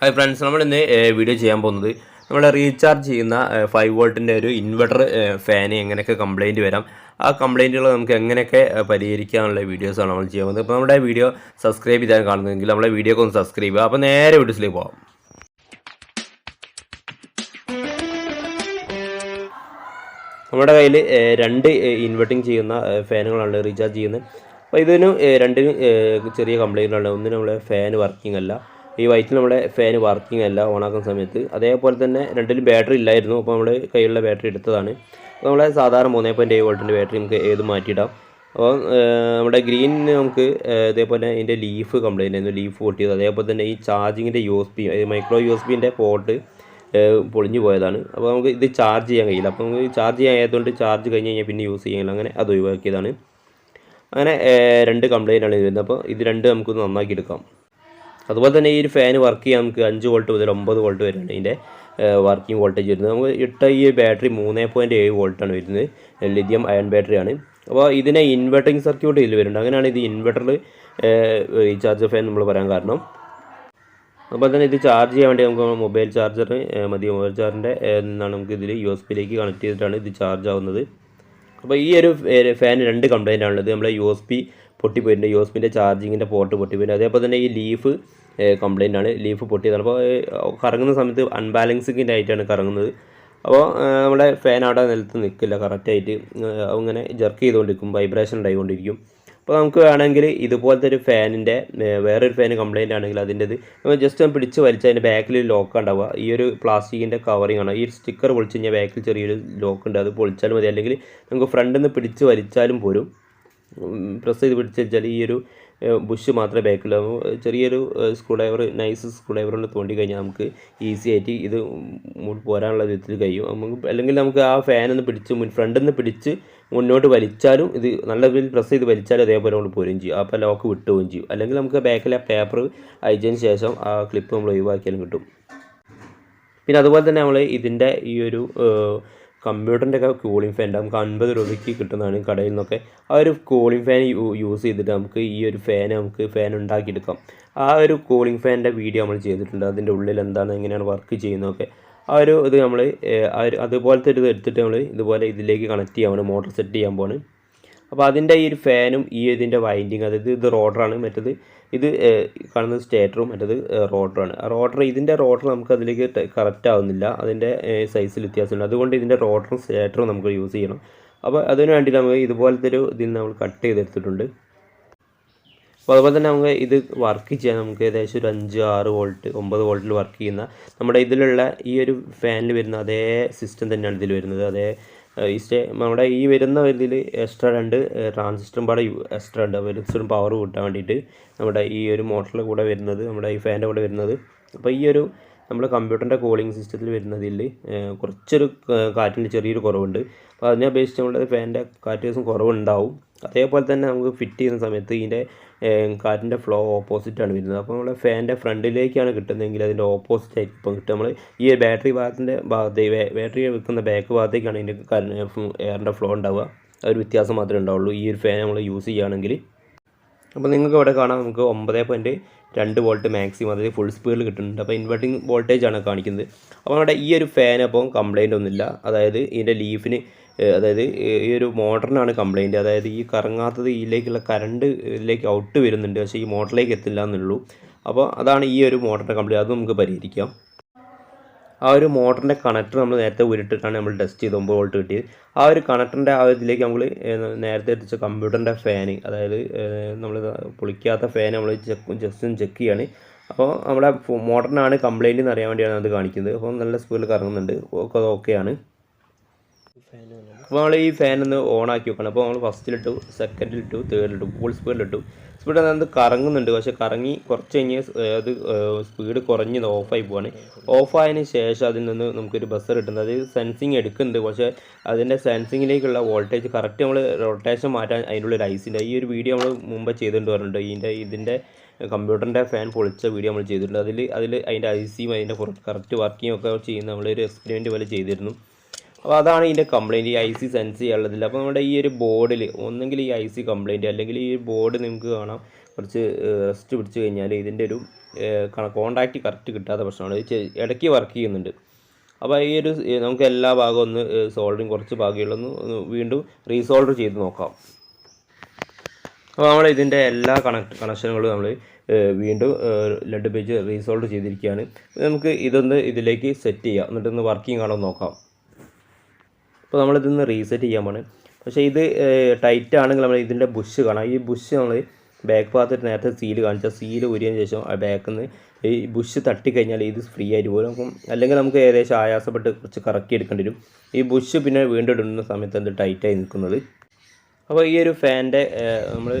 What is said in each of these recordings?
Hi friends നമ്മൾ ഇന്ന് video ചെയ്യാൻ പോകുന്നത് നമ്മൾ റീചാർജ് ചെയ്യുന്ന ഫൈവ് വോൾട്ടിന്റെ ഒരു ഇൻവെർട്ടർ ഫാന് എങ്ങനെയൊക്കെ കംപ്ലൈന്റ് വരാം. ആ കംപ്ലൈന്റുകൾ നമുക്ക് എങ്ങനെയൊക്കെ പരിഹരിക്കാനുള്ള വീഡിയോസാണ് നമ്മൾ ചെയ്യാൻ പോകുന്നത്. അപ്പോൾ നമ്മുടെ വീഡിയോ സബ്സ്ക്രൈബ് ചെയ്താൽ കാണുന്നതെങ്കിൽ നമ്മളെ വീഡിയോക്ക് ഒന്ന് സബ്സ്ക്രൈബ് ചെയ്യുക. അപ്പോൾ നേരെ വീഡിയോസിലേക്ക് പോകാം നമ്മുടെ കയ്യിൽ രണ്ട് ഇൻവെർട്ടിങ് ചെയ്യുന്ന ഫാനുകളാണ് റീചാർജ് ചെയ്യുന്നത്. അപ്പോൾ ഇതിനും രണ്ടിനും ചെറിയ ചെറിയ ആണ് ഒന്നിനും നമ്മളെ ഫാൻ വർക്കിംഗ് അല്ല. ഈ വൈറ്റിൽ നമ്മുടെ ഫാൻ വർക്കിംഗ് അല്ല ഓണാക്കുന്ന സമയത്ത് അതേപോലെ തന്നെ രണ്ടിലും ബാറ്ററി ഇല്ലായിരുന്നു. അപ്പോൾ നമ്മൾ കയ്യിലുള്ള ബാറ്ററി എടുത്തതാണ്. അപ്പോൾ നമ്മളെ സാധാരണ മൂന്നേ പോയിന്റ് ഏഴ് വോൾട്ടിന്റെ ബാറ്ററി നമുക്ക് ഏത് മാറ്റിയിടാം? അപ്പോൾ നമ്മുടെ ഗ്രീനിന് നമുക്ക് ഇതേപോലെ ഇതിന്റെ ലീഫ് കംപ്ലൈന്റ് ആയിരുന്നു. ലീഫ് പൊട്ടിയത്. അതേപോലെ തന്നെ ഈ ചാർജിങ്ങിന്റെ U S P micro U S പിന്റെ പോർട്ട് പൊളിഞ്ഞു പോയതാണ്. അപ്പോൾ നമുക്ക് ഇത് ചാർജ് ചെയ്യാൻ കഴിയില്ല. അപ്പോൾ നമുക്ക് ചാർജ് ചെയ്യാൻ ആയതുകൊണ്ട് ചാർജ് കഴിഞ്ഞ് കഴിഞ്ഞാൽ പിന്നെ യൂസ് ചെയ്യാനില്ല അങ്ങനെ അത് ഒഴിവാക്കിയതാണ്. അങ്ങനെ രണ്ട് കംപ്ലൈന്റ് ആണ് ഇത് വരുന്നത്. അപ്പോൾ ഇത് രണ്ട് നമുക്കൊന്ന് നന്നാക്കി എടുക്കാം. അതുപോലെ തന്നെ ഈ ഒരു ഫാൻ വർക്ക് ചെയ്യാൻ നമുക്ക് അഞ്ച് വോൾട്ട് മുതൽ ഒമ്പത് വോൾട്ട് വരെയാണ് ഇതിന്റെ വർക്കിംഗ് വോൾട്ടേജ് വരുന്നത്. നമുക്ക് ഇട്ട ഈ ബാറ്ററി മൂന്ന് പോയിന്റ് ഏഴ് വോൾട്ടാണ് വരുന്നത്. ലിഥിയം അയൺ ബാറ്ററിയാണ് അപ്പോൾ ഇതിനെ ഇൻവെർട്ടിംഗ് സർക്യൂട്ട് ഇതിൽ വരുന്നുണ്ട്. അങ്ങനെയാണ് ഇത് ഇൻവെർട്ടറിൽ റീചാർജ് ഫാൻ നമ്മൾ പറയാൻ കാരണം. അതുപോലെ തന്നെ ഇത് ചാർജ് ചെയ്യാൻ വേണ്ടി നമുക്ക് മൊബൈൽ ചാർജർ മതി. മൊബൈൽ ചാർജറിന്റെ നിന്നാണ് നമുക്ക് ഇതിൽ യു എസ് പിയിലേക്ക് കണക്ട് ചെയ്തിട്ടാണ് ഇത് ചാർജ് ആവുന്നത്. അപ്പോൾ ഈ ഒരു ഫാൻ രണ്ട് കംപ്ലൈന്റ് ആണുള്ളത്. നമ്മളെ യു എസ് പി പൊട്ടിപ്പോയിട്ടുണ്ട്. യു എസ് പിന്റെ ചാർജിങ്ങിന്റെ പോർട്ട് പൊട്ടിപ്പോയിട്ടുണ്ട്. അതേപോലെ തന്നെ ഈ ലീഫ് കംപ്ലൈന്റ് ആണ്. ലീഫ് പൊട്ടിയതാണ് അപ്പോൾ കറങ്ങുന്ന സമയത്ത് അൺബാലൻസിങ്ങിന്റെ ആയിട്ടാണ് കറങ്ങുന്നത്. അപ്പോൾ നമ്മുടെ ഫാൻ അവിടെ നിലത്ത് നിൽക്കില്ല. കറക്റ്റായിട്ട് അങ്ങനെ ജർക്ക് ചെയ്തുകൊണ്ടിരിക്കും. വൈബ്രേഷൻ ഉണ്ടായിക്കൊണ്ടിരിക്കും. അപ്പോൾ നമുക്ക് വേണമെങ്കിൽ ഇതുപോലത്തെ ഒരു ഫാനിന്റെ വേറൊരു ഫാൻ കംപ്ലൈന്റ് ആണെങ്കിൽ അതിന്റെത് ജസ്റ്റ് ഒന്ന് പിടിച്ച് വലിച്ച് അതിന്റെ ബാക്കിൽ ലോക്ക് ഉണ്ടാവുക. ഈ ഒരു പ്ലാസ്റ്റിക്കിന്റെ കവറിങ് ആണ്. ഈ സ്റ്റിക്കർ പൊളിച്ച് കഴിഞ്ഞാൽ ബാക്കിൽ ചെറിയൊരു ലോക്ക് ഉണ്ട്. അത് പൊളിച്ചാലും മതി. അല്ലെങ്കിൽ നമുക്ക് ഫ്രണ്ടിൽ നിന്ന് പിടിച്ച് വലിച്ചാലും പോരും. പ്രസ് ചെയ്ത് പിടിച്ച് വെച്ചാൽ ഈ ഒരു ബുഷ് മാത്രമേ ബാക്കിലാവും ചെറിയൊരു screwdriver nice screwdriver കൊണ്ട് തോണ്ടി കഴിഞ്ഞാൽ നമുക്ക് ഈസി ആയിട്ട് ഇത് പോരാനുള്ള വിധത്തിൽ കഴിയും. നമുക്ക് അല്ലെങ്കിൽ നമുക്ക് ആ ഫാൻ ഒന്ന് പിടിച്ച് മുൻ ഫ്രണ്ടിൽ നിന്ന് പിടിച്ച് മുന്നോട്ട് വലിച്ചാലും ഇത് നല്ല രീതിയിൽ പ്രസ് ചെയ്ത് വലിച്ചാലും അതേപോലെ കൊണ്ട് പോരുകയും ചെയ്യും. അപ്പോൾ ലോക്ക് വിട്ടുകയും ചെയ്യും. അല്ലെങ്കിൽ നമുക്ക് ബാക്കിലെ പേപ്പർ അയച്ചതിന് ശേഷം ആ ക്ലിപ്പ് നമ്മൾ ഒഴിവാക്കിയാലും കിട്ടും. പിന്നെ അതുപോലെ തന്നെ നമ്മൾ ഇതിന്റെ ഈ ഒരു കമ്പ്യൂട്ടറിന്റെ ഒക്കെ കൂളിംഗ് ഫാൻ നമുക്ക് അൻപത് രൂപയ്ക്ക് കിട്ടുന്നതാണ് കടയിൽ നിന്നൊക്കെ. ആ ഒരു കൂളിംഗ് ഫാൻ യൂസ് ചെയ്തിട്ട് നമുക്ക് ഈ ഒരു ഫാൻ നമുക്ക് ഫാൻ ഉണ്ടാക്കിയെടുക്കാം. ആ ഒരു കൂളിംഗ് ഫാനിന്റെ വീഡിയോ നമ്മൾ ചെയ്തിട്ടുണ്ട്. അതിന്റെ ഉള്ളിൽ എന്താണ് എങ്ങനെയാണ് വർക്ക് ചെയ്യുന്നതൊക്കെ. ആ ഒരു ഇത് നമ്മൾ അതുപോലത്തെ ഒരു എടുത്തിട്ട് നമ്മൾ ഇതുപോലെ ഇതിലേക്ക് കണക്ട് ചെയ്യാൻ മോട്ടർ സെറ്റ് ചെയ്യാൻ പോണ് അപ്പോൾ അതിന്റെ ഈ ഒരു ഫാനും ഈ ഇതിന്റെ വൈൻഡിങ് അതായത് ഇത് റോഡറാണ് മറ്റത് ഇത് കാണുന്ന കാണുന്നത് സ്റ്റേറ്ററും മറ്റത് റോഡറാണ് റോട്ടർ ഇതിന്റെ റോഡർ നമുക്ക് അതിലേക്ക് കറക്റ്റ് ആവുന്നില്ല. അതിന്റെ സൈസിൽ വ്യത്യാസമുണ്ട്. അതുകൊണ്ട് ഇതിന്റെ റോഡറും സ്റ്റേറ്ററും നമുക്ക് യൂസ് ചെയ്യണം. അപ്പോൾ അതിന് വേണ്ടി നമുക്ക് ഇതുപോലത്തെ ഒരു ഇതിൽ നമ്മൾ കട്ട് ചെയ്തെടുത്തിട്ടുണ്ട്. അപ്പോൾ അതുപോലെ തന്നെ നമുക്ക് ഇത് വർക്ക് ചെയ്യാൻ നമുക്ക് ഏകദേശം ഒരു അഞ്ച് ആറ് വോൾട്ട് ഒമ്പത് വോൾട്ടിൽ വർക്ക് ചെയ്യുന്ന നമ്മുടെ ഇതിലുള്ള ഈ ഒരു ഫാനിൽ വരുന്ന അതേ സിസ്റ്റം തന്നെയാണ് ഇതിൽ വരുന്നത്. അതേ ഈ സ്റ്റേ നമ്മുടെ ഈ വരുന്ന ഇതിൽ എക്സ്ട്രാ രണ്ട് ട്രാൻസിസ്റ്ററും പാടെ എക്സ്ട്രാ ഉണ്ട് അപ്പോൾ പവർ കൂട്ടാൻ വേണ്ടിയിട്ട് നമ്മുടെ ഈ ഒരു മോട്ടറിന്റെ കൂടെ വരുന്നത് നമ്മുടെ ഈ ഫാനിന്റെ കൂടെ വരുന്നത്. അപ്പോൾ ഈ ഒരു നമ്മുടെ കമ്പ്യൂട്ടറിന്റെ കൂളിംഗ് സിസ്റ്റത്തിൽ വരുന്നതിൽ കുറച്ചൊരു കാറ്റിന്റെ ചെറിയൊരു കുറവുണ്ട്. അപ്പോൾ അതിനെ അപേക്ഷിച്ച് നമ്മുടെ ഫാനിന്റെ കാറ്റ് ദിവസം കുറവുണ്ടാവും. അതേപോലെ തന്നെ നമുക്ക് ഫിറ്റ് ചെയ്യുന്ന സമയത്ത് ഇതിന്റെ കാറ്റിന്റെ ഫ്ലോ ഓപ്പോസിറ്റാണ് വരുന്നത്. അപ്പോൾ നമ്മുടെ ഫാനിന്റെ ഫ്രണ്ടിലേക്കാണ് കിട്ടുന്നതെങ്കിൽ അതിന്റെ ഓപ്പോസിറ്റ് ആയിരിക്കും ഇപ്പം കിട്ടുക. നമ്മൾ ഈ ബാറ്ററി ഭാഗത്തിന്റെ ഭാഗത്ത് ബാറ്ററി വെക്കുന്ന ബാക്ക് ഭാഗത്തേക്കാണ് ഇതിന്റെ എയറിന്റെ ഫ്ലോ ഉണ്ടാവുക. ഒരു വ്യത്യാസം മാത്രമേ ഉണ്ടാവുള്ളൂ. ഈ ഒരു ഫാൻ നമ്മൾ യൂസ് ചെയ്യുകയാണെങ്കിൽ. അപ്പോൾ നിങ്ങൾക്ക് ഇവിടെ കാണാം. നമുക്ക് ഒമ്പത് പോയിന്റ് രണ്ട് വോൾട്ട് മാക്സിമം അതായത് ഫുൾ സ്പീഡിൽ കിട്ടുന്നുണ്ട്. അപ്പോൾ ഇൻവെർട്ടിംഗ് വോൾട്ടേജ് ആണ് കാണിക്കുന്നത്. അപ്പോൾ നമ്മുടെ ഈ ഒരു ഫാൻ അപ്പം കംപ്ലൈന്റ് ഒന്നുമില്ല. അതായത് ഇതിന്റെ ലീഫിന് അതായത് ഈ ഒരു മോട്ടറിനാണ് കംപ്ലൈന്റ് അതായത് ഈ കറങ്ങാത്തത് ഇതിലേക്കുള്ള കറണ്ട് ഇതിലേക്ക് ഔട്ട് വരുന്നുണ്ട്. പക്ഷേ ഈ മോട്ടറിലേക്ക് എത്തില്ല എന്നുള്ളൂ. അപ്പോൾ അതാണ് ഈ ഒരു മോട്ടറിന്റെ കംപ്ലൈന്റ് അത് നമുക്ക് പരിഹരിക്കാം. ആ ഒരു മോട്ടറിന്റെ കണക്ടർ നമ്മൾ നേരത്തെ ഉരുട്ടിട്ടാണ് നമ്മൾ ടെസ്റ്റ് ചെയ്ത് ഒമ്പത് വോൾട്ട് കിട്ടിയത്. ആ ഒരു കണക്ടറിന്റെ ആ ഇതിലേക്ക് നമ്മൾ നേരത്തെ എത്തിച്ച കമ്പ്യൂട്ടറിന്റെ ഫാന് അതായത് നമ്മൾ പൊളിക്കാത്ത ഫാൻ നമ്മൾ ജസ്റ്റ് ഒന്ന് ചെക്ക് ചെയ്യാണ്. അപ്പോൾ നമ്മുടെ മോട്ടറിനാണ് കംപ്ലൈന്റ് എന്ന് അറിയാൻ വേണ്ടിയാണ് അത് കാണിക്കുന്നത്. അപ്പോൾ നല്ല സ്പീഡിൽ കറങ്ങുന്നുണ്ട്. ഒക്കെ ഓക്കെയാണ് അപ്പോൾ നമ്മൾ ഈ ഫാൻ ഒന്ന് ഓൺ ആക്കി വെക്കണം. അപ്പോൾ നമ്മൾ ഫസ്റ്റിലിട്ടു സെക്കൻഡിലിട്ടു തേർഡിലിട്ടു ഫുൾ സ്പീഡിലിട്ടു സ്പീഡ് അത് കറങ്ങുന്നുണ്ട്. പക്ഷേ കറങ്ങി കുറച്ച് കഴിഞ്ഞ് അത് സ്പീഡ് കുറഞ്ഞ് ഓഫായി പോവാണ്. ഓഫായതിന് ശേഷം അതിൽ നിന്ന് നമുക്കൊരു ബസ്സർ കിട്ടുന്നത് അത് സെൻസിങ് എടുക്കുന്നുണ്ട്. പക്ഷേ അതിന്റെ സെൻസിങ്ങിലേക്കുള്ള വോൾട്ടേജ് കറക്റ്റ് നമ്മൾ റൊട്ടേഷൻ മാറ്റാൻ അതിനുള്ള ഐസിന്റെ ഈ ഒരു വീഡിയോ നമ്മൾ മുമ്പ് ചെയ്തിട്ടുണ്ട് പറഞ്ഞിട്ടുണ്ട്. ഇതിന്റെ ഇതിന്റെ കമ്പ്യൂട്ടറിന്റെ ഫാൻ പൊളിച്ച വീഡിയോ നമ്മൾ ചെയ്തിട്ടുണ്ട്. അതിൽ അതിൽ അതിന്റെ ഐസിയും സിയും അതിന്റെ കറക്റ്റ് വർക്കിംഗ് ഒക്കെ ചെയ്യുന്ന നമ്മളൊരു എക്സ്പെരിമെന്റ് പോലെ ചെയ്തിരുന്നു. അപ്പോൾ അതാണ് ഇതിന്റെ കംപ്ലയിന്റ് ഈ ഐ സി സെൻസ് ചെയ്യാനുള്ളതില്ല അപ്പോൾ നമ്മുടെ ഈ ഒരു ബോർഡിൽ ഒന്നെങ്കിൽ ഈ ഐ സി കംപ്ലയിന്റ് അല്ലെങ്കിൽ ഈ ബോർഡ് നിങ്ങൾക്ക് കാണാം. കുറച്ച് റെസ്റ്റ് പിടിച്ച് കഴിഞ്ഞാൽ ഇതിന്റെ ഒരു കോണ്ടാക്റ്റ് കറക്റ്റ് കിട്ടാത്ത പ്രശ്നമാണ്. ഇടയ്ക്ക് വർക്ക് ചെയ്യുന്നുണ്ട്. അപ്പോൾ ഈ ഒരു നമുക്ക് എല്ലാ ഭാഗവും ഒന്ന് സോൾഡറിങ് കുറച്ച് ഭാഗങ്ങളൊന്ന് വീണ്ടും റീസോൾഡർ ചെയ്ത് നോക്കാം. അപ്പോൾ നമ്മൾ ഇതിന്റെ എല്ലാ കണക്ട് കണക്ഷനുകളും നമ്മൾ വീണ്ടും ലഡ് പേജ് റീസോൾവ് ചെയ്തിരിക്കുകയാണ്. നമുക്ക് ഇതൊന്ന് ഇതിലേക്ക് സെറ്റ് ചെയ്യാം. എന്നിട്ടൊന്ന് വർക്കിംഗ് ആണോ നോക്കാം. അപ്പോൾ നമ്മളിതൊന്ന് റീസെറ്റ് ചെയ്യാൻ പോണ്. പക്ഷേ ഇത് ടൈറ്റ് ആണെങ്കിൽ നമ്മൾ ഇതിന്റെ ബുഷ് കാണാം. ഈ ബുഷ് നമ്മൾ ബാക്ക് ഭാഗത്ത് നേരത്തെ സീൽ കാണിച്ചാൽ സീൽ ഊരിയതിന് ശേഷം ആ ബാക്കിൽ നിന്ന് ഈ ബുഷ് തട്ടിക്കഴിഞ്ഞാൽ ഇത് ഫ്രീ ആയിട്ട് പോകും അപ്പം അല്ലെങ്കിൽ നമുക്ക് ഏകദേശം ആയാസപ്പെട്ട് കുറച്ച് കറക്കി എടുക്കേണ്ടി വരും. ഈ ബുഷ് പിന്നെ വീണ്ടും ഇടുന്ന സമയത്ത് എന്ത് ടൈറ്റായി നിൽക്കുന്നത്? അപ്പോൾ ഈ ഒരു ഫാനിന്റെ നമ്മൾ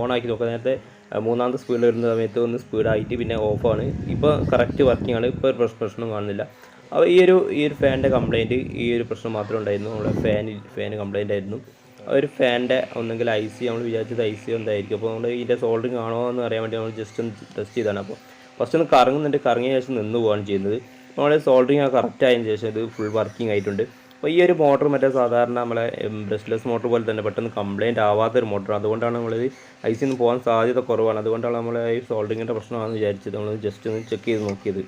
ഓണാക്കി നോക്കുക നേരത്തെ മൂന്നാമത്തെ സ്പീഡിൽ വരുന്ന സമയത്ത് ഒന്ന് സ്പീഡായിട്ട് പിന്നെ ഓഫാണ് ഇപ്പോൾ കറക്റ്റ് വർക്കിംഗ് ആണ്. ഇപ്പോൾ ഒരു പ്രശ്നം കാണുന്നില്ല. അപ്പോൾ ഈ ഒരു ഈ ഒരു ഫാനിന്റെ കംപ്ലയിന്റ് ഈ ഒരു പ്രശ്നം മാത്രമേ ഉണ്ടായിരുന്നു. നമ്മുടെ ഫാൻ ഫാൻ കംപ്ലയിന്റ് ആയിരുന്നു. ഒരു ഫാനിന്റെ ഒന്നെങ്കിൽ ഐ സി നമ്മൾ വിചാരിച്ചത് ഐ സി എന്തായിരിക്കും. അപ്പോൾ നമ്മൾ ഇതിന്റെ സോൾഡറിങ് ആണോ എന്ന് അറിയാൻ വേണ്ടി നമ്മൾ ജസ്റ്റ് ഒന്ന് ടെസ്റ്റ് ചെയ്താണ് അപ്പോൾ ഫസ്റ്റ് ഒന്ന് കറങ്ങുന്നുണ്ട്. കറങ്ങിയ ശേഷം നിന്ന് പോവാണ് ചെയ്യുന്നത്. നമ്മൾ സോൾഡറിങ് ആ കറക്റ്റ് ആയതിനു ശേഷം ഇത് ഫുൾ വർക്കിംഗ് ആയിട്ടുണ്ട്. അപ്പോൾ ഈ ഒരു മോട്ടർ മറ്റേ സാധാരണ നമ്മളെ ബ്രഷ്ലെസ് മോട്ടർ പോലെ തന്നെ പെട്ടെന്ന് കംപ്ലയിന്റ് ആവാത്തൊരു മോട്ടറാണ് അതുകൊണ്ടാണ് നമ്മളിത് ഐസിൽ നിന്ന് പോകാൻ സാധ്യത കുറവാണ്. അതുകൊണ്ടാണ് നമ്മൾ ഈ സോൾഡറിങ്ങിന്റെ പ്രശ്നമാണെന്ന് വിചാരിച്ചത്. നമ്മൾ ജസ്റ്റ് ഒന്ന് ചെക്ക് ചെയ്ത് നോക്കിയത്.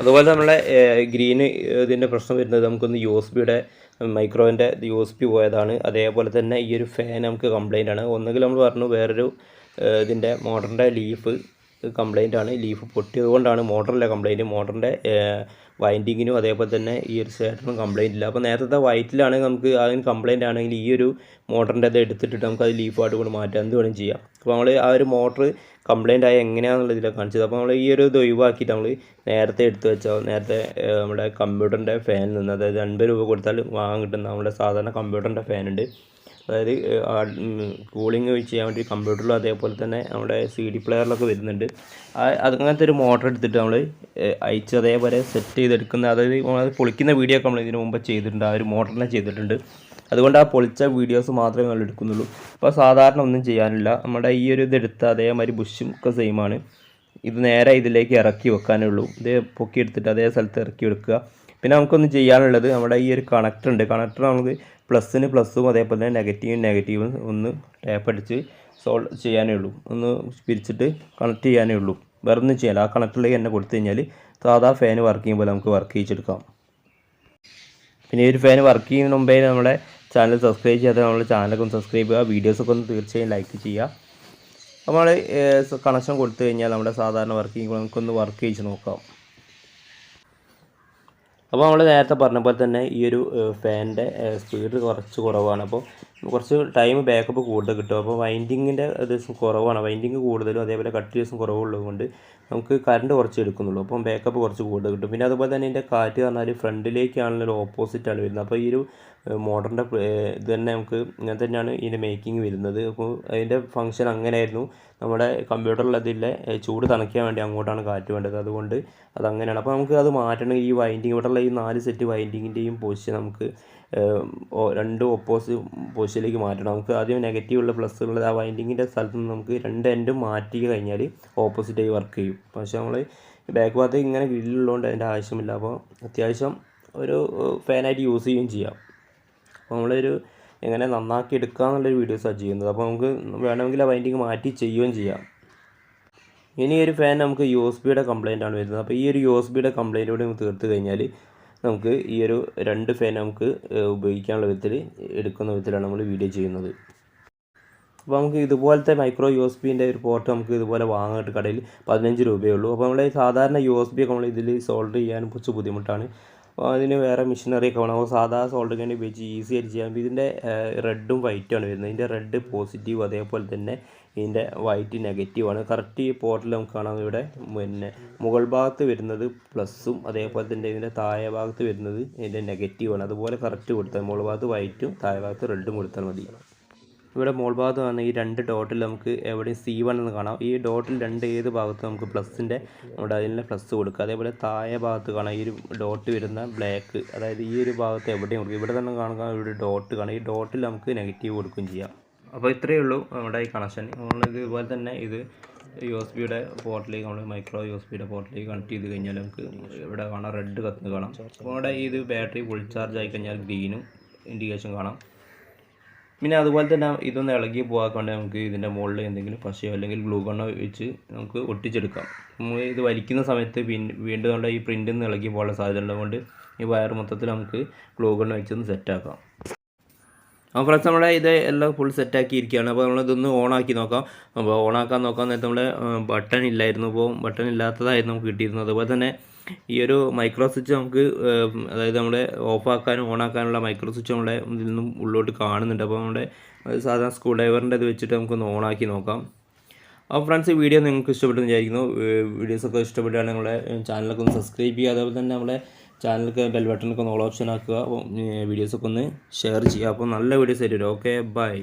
അതുപോലെ നമ്മളെ ഗ്രീന് ഇതിന്റെ പ്രശ്നം വരുന്നത് നമുക്കൊന്ന് യു എസ് ബിയുടെ മൈക്രോവിന്റെ യു എസ് ബി പോയതാണ്. അതേപോലെ തന്നെ ഈ ഒരു ഫാൻ നമുക്ക് കംപ്ലൈന്റ് ആണ്. ഒന്നുകിൽ നമ്മൾ പറഞ്ഞു വേറൊരു ഇതിന്റെ മോട്ടറിന്റെ ലീഫ് കംപ്ലൈന്റ് ആണ്. ലീഫ് പൊട്ടിയതുകൊണ്ടാണ് മോട്ടറിലെ കംപ്ലൈന്റ് മോട്ടറിന്റെ വൈൻഡിങ്ങിനും അതേപോലെ തന്നെ ഈ ഒരു സ്റ്റേറ്ററിനും കംപ്ലൈന്റ് ഇല്ല. അപ്പോൾ നേരത്തെ വൈറ്റിലാണെങ്കിൽ നമുക്ക് അതിന് കംപ്ലൈന്റ് ആണെങ്കിൽ ഈ ഒരു മോട്ടറിന്റെ അത് എടുത്തിട്ടിട്ട് നമുക്ക് അത് ലീഫായിട്ട് കൂടെ മാറ്റാം. എന്ത് വേണം ചെയ്യാം. അപ്പോൾ നമ്മൾ ആ ഒരു മോട്ടർ കംപ്ലൈന്റ് ആയ എങ്ങനെയാണെന്നുള്ള ഇതിലാണ് കാണിച്ചത്. അപ്പോൾ നമ്മൾ ഈ ഒരു ഇത് ഒഴിവാക്കിയിട്ട് നമ്മൾ നേരത്തെ എടുത്തു വെച്ചാൽ നേരത്തെ നമ്മുടെ കമ്പ്യൂട്ടറിന്റെ ഫാനിൽ നിന്ന് അതായത് അൻപത് രൂപ കൊടുത്താൽ വാങ്ങാൻ കിട്ടുന്ന നമ്മുടെ സാധാരണ കമ്പ്യൂട്ടറിന്റെ ഫാനുണ്ട് അതായത് കൂളിംഗ് ചെയ്യാൻ വേണ്ടി കമ്പ്യൂട്ടറിലും അതേപോലെ തന്നെ നമ്മുടെ സി ഡി പ്ലെയറിലൊക്കെ വരുന്നുണ്ട്. അങ്ങനത്തെ ഒരു മോട്ടർ എടുത്തിട്ട് നമ്മൾ അയച്ച് അതേപോലെ സെറ്റ് ചെയ്തെടുക്കുന്ന അതായത് അത് പൊളിക്കുന്ന വീഡിയോ ഒക്കെ നമ്മൾ ഇതിന് മുമ്പ് ചെയ്തിട്ടുണ്ട്. ആ ഒരു മോട്ടറിനെ ചെയ്തിട്ടുണ്ട്. അതുകൊണ്ട് ആ പൊളിച്ച വീഡിയോസ് മാത്രമേ നമ്മൾ എടുക്കുന്നുള്ളൂ. അപ്പോൾ സാധാരണ ഒന്നും ചെയ്യാനില്ല. നമ്മുടെ ഈ ഒരു ഇതെടുത്ത് അതേമാതിരി ബുഷും ഒക്കെ സെയിമാണ് ഇത് നേരെ ഇതിലേക്ക് ഇറക്കി വെക്കാനേ ഉള്ളൂ. ഇത് പൊക്കി എടുത്തിട്ട് അതേ സ്ഥലത്ത് ഇറക്കി വെക്കുക. പിന്നെ നമുക്കൊന്ന് ചെയ്യാനുള്ളത് നമ്മുടെ ഈ ഒരു കണക്ടർ ഉണ്ട്. കണക്ടർ നമുക്ക് പ്ലസ്സിന് പ്ലസ്സും അതേപോലെ തന്നെ നെഗറ്റീവും നെഗറ്റീവും ഒന്ന് ടാപ്പ് അടിച്ച് സോൾവ് ചെയ്യാനേ ഉള്ളൂ. ഒന്ന് പിരിച്ചിട്ട് കണക്ട് ചെയ്യാനേ ഉള്ളൂ. വേറെ ഒന്നും ചെയ്യാനില്ല ആ കണക്ടറിലേക്ക് തന്നെ കൊടുത്തു കഴിഞ്ഞാൽ സാധാ ഫാൻ വർക്ക് ചെയ്യുമ്പോൾ നമുക്ക് വർക്ക് ചെയ്യിച്ചെടുക്കാം. പിന്നെ ഈ ഒരു ഫാൻ വർക്ക് ചെയ്യുന്നതിന് മുമ്പേ നമ്മുടെ ചാനൽ സബ്സ്ക്രൈബ് ചെയ്യാതെ നമ്മുടെ ചാനലൊക്കെ ഒന്ന് സബ്സ്ക്രൈബ് ചെയ്യുക. വീഡിയോസൊക്കെ ഒന്ന് തീർച്ചയായും ലൈക്ക് ചെയ്യുക. നമ്മൾ കണക്ഷൻ കൊടുത്തു കഴിഞ്ഞാൽ നമ്മുടെ സാധാരണ വർക്കിംഗ് നമുക്കൊന്ന് വർക്ക് ചെയ്ത് നോക്കാം. അപ്പോൾ നമ്മൾ നേരത്തെ പറഞ്ഞ പോലെ തന്നെ ഈ ഒരു ഫാനിന്റെ സ്പീഡ് കുറച്ച് കുറവാണ്. അപ്പോൾ കുറച്ച് ടൈം ബാക്കപ്പ് കൂടുതൽ കിട്ടും. അപ്പോൾ വൈൻഡിങ്ങിന്റെ ദിവസം കുറവാണ്. വൈൻഡിങ് കൂടുതലും അതേപോലെ കട്ട് ദിവസം കുറവുള്ളത് കൊണ്ട് നമുക്ക് കറണ്ട് കുറച്ച് എടുക്കുന്നുള്ളൂ. അപ്പം ബാക്കപ്പ് കുറച്ച് കൂടുതൽ കിട്ടും. പിന്നെ അതുപോലെ തന്നെ ഇതിന്റെ കാറ്റ് പറഞ്ഞാൽ ഫ്രണ്ടിലേക്കാണല്ലോ ഓപ്പോസിറ്റാണ് വരുന്നത്. അപ്പോൾ ഈ ഒരു മോട്ടറിന്റെ ഇത് തന്നെ നമുക്ക് ഇങ്ങനെ തന്നെയാണ് ഇതിന്റെ മേക്കിംഗ് വരുന്നത്. അപ്പോൾ അതിന്റെ ഫങ്ഷൻ അങ്ങനെയായിരുന്നു. നമ്മുടെ കമ്പ്യൂട്ടറിൽ അതിലെ ചൂട് തണക്കാൻ വേണ്ടി അങ്ങോട്ടാണ് കാറ്റ് വേണ്ടത്. അതുകൊണ്ട് അത് അങ്ങനെയാണ്. അപ്പോൾ നമുക്ക് അത് മാറ്റണമെങ്കിൽ ഈ വൈൻഡിങ് ഇവിടെയുള്ള ഈ നാല് സെറ്റ് വൈൻഡിങ്ങിന്റെയും പൊസിഷൻ നമുക്ക് രണ്ട് ഓപ്പോസിറ്റ് പൊസിഷനിലേക്ക് മാറ്റണം. നമുക്ക് ആദ്യം നെഗറ്റീവ് ഉള്ള പ്ലസ് ഉള്ള ആ വൈൻഡിങ്ങിന്റെ സ്ഥലത്ത് നിന്ന് നമുക്ക് രണ്ട് എൻഡും മാറ്റി കഴിഞ്ഞാൽ ഓപ്പോസിറ്റായി വർക്ക് ചെയ്യും. പക്ഷേ നമ്മൾ ബാക്ക് ഭാഗത്ത് ഇങ്ങനെ ഗ്രില്ലുള്ളതുകൊണ്ട് അതിന്റെ ആവശ്യമില്ല. അപ്പോൾ അത്യാവശ്യം ഒരു ഫാനായിട്ട് യൂസ് ചെയ്യുകയും ചെയ്യാം. അപ്പോൾ നമ്മളൊരു എങ്ങനെ നന്നാക്കി എടുക്കുക എന്നുള്ളൊരു വീഡിയോസാണ് ചെയ്യുന്നത്. അപ്പോൾ നമുക്ക് വേണമെങ്കിൽ ആ വൈൻഡിങ് മാറ്റി ചെയ്യുകയും ചെയ്യാം. ഇനി ഒരു ഫാൻ നമുക്ക് യു എസ് ബിയുടെ കംപ്ലയിന്റ് ആണ് വരുന്നത്. അപ്പോൾ ഈ ഒരു യു എസ് ബിയുടെ നമുക്ക് തീർത്ത് കഴിഞ്ഞാൽ നമുക്ക് ഈ ഒരു രണ്ട് ഫാൻ നമുക്ക് ഉപയോഗിക്കാനുള്ള വിധത്തിൽ എടുക്കുന്ന വിധത്തിലാണ് നമ്മൾ വീഡിയോ ചെയ്യുന്നത്. അപ്പോൾ നമുക്ക് ഇതുപോലത്തെ മൈക്രോ യു എസ് ബിന്റെ ഒരു പോർട്ട് നമുക്ക് ഇതുപോലെ വാങ്ങാനായിട്ട് കടയിൽ പതിനഞ്ച് രൂപയേ ഉള്ളൂ. അപ്പോൾ നമ്മൾ സാധാരണ യു എസ് ബി ഒക്കെ നമ്മൾ ഇതിൽ സോൾഡ് ചെയ്യാൻ കുറച്ച് ബുദ്ധിമുട്ടാണ്. അതിന് വേറെ മെഷീനറി ഒക്കെ വേണം. അപ്പോൾ സാധാ സോൾഡ് കണ്ടി ഉപയോഗിച്ച് ഈസി ആയിട്ട് ചെയ്യാം ഇതിന്റെ റെഡും വൈറ്റുമാണ് വരുന്നത്. ഇതിന്റെ റെഡ് പോസിറ്റീവ് അതേപോലെ തന്നെ ഇതിന്റെ വൈറ്റ് നെഗറ്റീവാണ് കറക്റ്റ് ഈ പോർട്ടിൽ നമുക്ക് കാണാം ഇവിടെ പിന്നെ മുകൾ ഭാഗത്ത് വരുന്നത് പ്ലസ്സും അതേപോലെ തന്നെ ഇതിന്റെ താഴെ ഭാഗത്ത് വരുന്നത് ഇതിന്റെ നെഗറ്റീവാണ് അതുപോലെ കറക്റ്റ് കൊടുത്താൽ മുകൾ ഭാഗത്ത് വൈറ്റും താഴെ ഭാഗത്ത് റെഡും കൊടുത്താൽ മതി. ഇവിടെ മോൾ ഭാഗത്ത് ഈ രണ്ട് ഡോട്ടിൽ നമുക്ക് എവിടെയും സി വൺ എന്ന് കാണാം. ഈ ഡോട്ടിൽ രണ്ട് ഏത് ഭാഗത്ത് നമുക്ക് പ്ലസിന്റെ നമ്മുടെ അതിന്റെ പ്ലസ് കൊടുക്കുക അതേപോലെ താഴെ ഭാഗത്ത് കാണാം ഈ ഒരു ഡോട്ട് വരുന്ന ബ്ലാക്ക് അതായത് ഈ ഒരു ഭാഗത്ത് എവിടെയും കൊടുക്കും. ഇവിടെ തന്നെ കാണുക ഇവിടെ ഡോട്ട് കാണാം. ഈ ഡോട്ടിൽ നമുക്ക് നെഗറ്റീവ് കൊടുക്കുകയും ചെയ്യാം. അപ്പോൾ ഇത്രയേ ഉള്ളൂ നമ്മുടെ ഈ കണക്ഷൻ ഇതുപോലെ തന്നെ ഇത് യു എസ് ബിയുടെ പോർട്ടിലേക്ക് നമ്മൾ മൈക്രോ യു എസ് ബിയുടെ പോർട്ടിലേക്ക് കണക്ട് ചെയ്ത് കഴിഞ്ഞാൽ നമുക്ക് ഇവിടെ കാണാം റെഡ് കത്ത് കാണാം. അപ്പോൾ ഇത് ബാറ്ററി ഫുൾ ചാർജ് ആയി കഴിഞ്ഞാൽ ഗ്രീനും ഇൻഡിക്കേഷൻ കാണാം. പിന്നെ അതുപോലെ തന്നെ ഇതൊന്ന് ഇളകി പോകാക്കൊണ്ട് നമുക്ക് ഇതിന്റെ മുകളിൽ എന്തെങ്കിലും പശയോ അല്ലെങ്കിൽ ഗ്ലൂ വെച്ച് നമുക്ക് ഒട്ടിച്ചെടുക്കാം. ഇത് വലിക്കുന്ന സമയത്ത് പിന്നെ വീണ്ടും നമ്മുടെ ഈ പ്രിന്റിൽ നിന്ന് ഇളകി പോകാനുള്ള സാധ്യത ഉള്ളതുകൊണ്ട് ഈ വയർ മൊത്തത്തിൽ നമുക്ക് ഗ്ലൂ ഗണ്ണ് വെച്ചൊന്ന് സെറ്റാക്കാം അപ്പോൾ ഫ്രണ്ട്സ് നമ്മുടെ ഇത് എല്ലാം ഫുൾ സെറ്റാക്കി ഇരിക്കുകയാണ്. അപ്പോൾ നമ്മളിതൊന്ന് ഓണാക്കി നോക്കാം. അപ്പോൾ ഓണാക്കാൻ നോക്കാൻ നേരത്തെ നമ്മുടെ ബട്ടൺ ഇല്ലായിരുന്നു. അപ്പോൾ ബട്ടൺ ഇല്ലാത്തതായിരുന്നു നമുക്ക് കിട്ടിയിരുന്നത്. അതുപോലെ തന്നെ ഈ ഒരു മൈക്രോ സ്വിച്ച് നമുക്ക് അതായത് നമ്മുടെ ഓഫാക്കാനും ഓണാക്കാനുള്ള മൈക്രോ സ്വിച്ച് നമ്മുടെ ഇതിൽ നിന്നും ഉള്ളോട്ട് കാണുന്നുണ്ട്. അപ്പോൾ നമ്മുടെ സാധാരണ സ്ക്രൂ ഡ്രൈവറിന്റെ ഇത് വെച്ചിട്ട് നമുക്കൊന്ന് ഓണാക്കി നോക്കാം. അപ്പോൾ ഫ്രണ്ട്സ് ഈ വീഡിയോ നിങ്ങൾക്ക് ഇഷ്ടപ്പെട്ടെന്ന് വിചാരിക്കുന്നു. വീഡിയോസൊക്കെ ഇഷ്ടപ്പെട്ടാണ് നമ്മുടെ ചാനലൊക്കെ ഒന്ന് സബ്സ്ക്രൈബ് ചെയ്യുക. അതുപോലെ തന്നെ നമ്മുടെ ചാനലൊക്കെ ബെൽ ബട്ടണൊക്കെ ഒന്ന് ഓൾ ഓപ്ഷൻ ആക്കുക. അപ്പോൾ വീഡിയോസൊക്കെ ഒന്ന് ഷെയർ ചെയ്യുക. അപ്പോൾ നല്ല വീഡിയോസ് ആയിട്ട് വരും. Okay bye